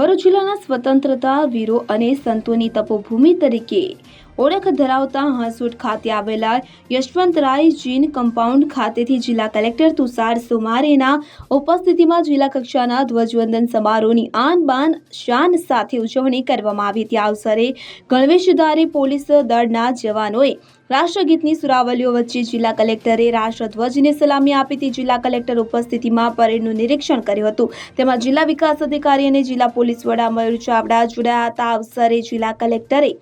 ભરૂચ જિલ્લાના સ્વતંત્રતા વીરો અને સંતોની તપોભૂમિ તરીકે ઓળખ ધરાવતા હાંસોટ ખાતે આવેલા યશવંતરાય જીન કમ્પાઉન્ડ ખાતેથી જિલ્લા કલેક્ટર તુષાર સુમારેના ઉપસ્થિતિમાં જિલ્લા કક્ષાના ધ્વજવંદન સમારોહની આન બાન શાન સાથે ઉજવણી કરવામાં આવી. હતી આ અવસરે ગણવેશધારી પોલીસ દળના જવાનોએ રાષ્ટ્રગીતની સુરાવલીઓ વચ્ચે જિલ્લા કલેક્ટરે રાષ્ટ્રધ્વજને સલામી આપી હતી. જિલ્લા કલેક્ટર ઉપસ્થિતિમાં પરેડનું નિરીક્ષણ કર્યું હતું. તેમાં જિલ્લા વિકાસ અધિકારી અને જિલ્લા પોલીસ વડા મયુર ચાવડા જોડાયા હતા. અવસરે જિલ્લા કલેક્ટરે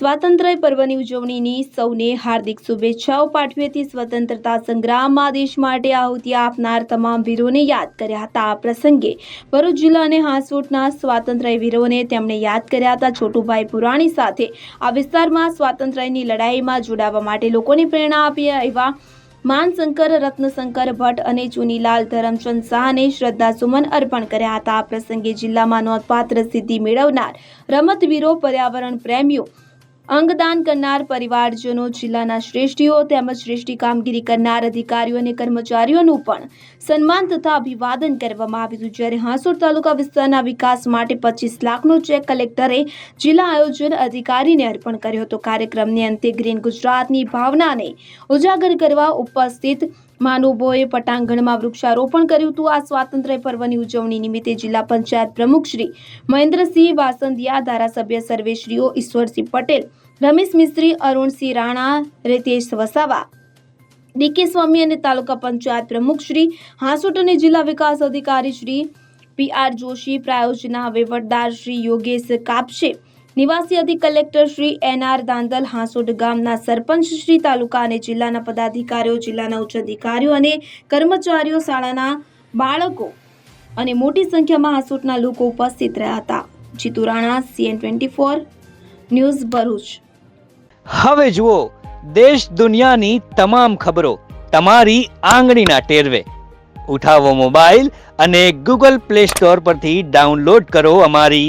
સ્વાતંત્ર્ય પર્વની ઉજવણીની સૌને હાર્દિક શુભેચ્છાઓ પાઠવી સ્વતંત્રતા સંગ્રામમાં દેશ માટે આહુતિ આપનાર તમામ વીરોને યાદ કર્યા હતા. આ પ્રસંગે ભરૂચ જિલ્લા અને હાંસોટના સ્વાતંત્ર્ય વીરોને તેમણે યાદ કર્યા હતા. છોટુભાઈ પુરાણી સાથે આ વિસ્તારમાં સ્વાતંત્ર્યની લડાઈમાં જોડાવા માટે લોકોને પ્રેરણા આપી એવા માનશંકર, રત્નશંકર ભટ્ટ અને ચુનીલાલ ધરમચંદ શાહને શ્રદ્ધાસુમન અર્પણ કર્યા હતા. આ પ્રસંગે જિલ્લામાં નોંધપાત્ર સિદ્ધિ મેળવનાર રમતવીરો, પર્યાવરણ પ્રેમીઓ અંગદાન કરનાર પરિવારજનો, જિલ્લાના શ્રેષ્ઠીઓ તેમજ શ્રેષ્ઠી કામગીરી કરનાર અધિકારીઓ અને કર્મચારીઓનું પણ સન્માન તથા અભિવાદન કરવામાં આવ્યું હતું. જ્યારે હાંસોર તાલુકા વિસ્તારના વિકાસ માટે પચીસ લાખનો ચેક કલેક્ટરે જિલ્લા આયોજન અધિકારીને અર્પણ કર્યો હતો. કાર્યક્રમને અંતે ગ્રીન ગુજરાતની ભાવનાને ઉજાગર કરવા ઉપસ્થિત મહાનુભાવોએ પટાંગણમાં વૃક્ષારોપણ કર્યું હતું. આ સ્વાતંત્ર્ય પર્વની ઉજવણી નિમિત્તે જિલ્લા પંચાયત પ્રમુખ શ્રી મહેન્દ્રસિંહ વાસંદિયા ધારાસભ્ય સર્વેશ્રીઓ ઈશ્વરસિંહ પટેલ, રમેશ મિસ્ત્રી અરુણસિંહ રાણા, રિતેશ વસાવા, ડીકે સ્વામી અને તાલુકા પંચાયત પ્રમુખ શ્રી હાંસોટ અને જિલ્લા વિકાસ અધિકારી શ્રી પી આર જોશી, પ્રાયોજના વહીવટદાર શ્રી યોગેશ કાપશે નિવાસી અધિક collector Shri N R Dandal Hansot ગામના સરપંચ શ્રી તાલુકા અને જિલ્લાના પદાધિકારીઓ, જિલ્લાના ઉચ્ચ અધિકારીઓ અને કર્મચારીઓ શાળાના બાળકો અને મોટી સંખ્યામાં હાંસોટના લોકો ઉપસ્થિત રહ્યા હતા. Jitu Rana, CN twenty four news Bharuch. હવે જુઓ, દેશ દુનિયાની તમામ ખબરો તમારી આંગળીના ટેરવે. ઉઠાવો મોબાઈલ અને ગૂગલ પ્લે સ્ટોર પરથી ડાઉનલોડ કરો અમારી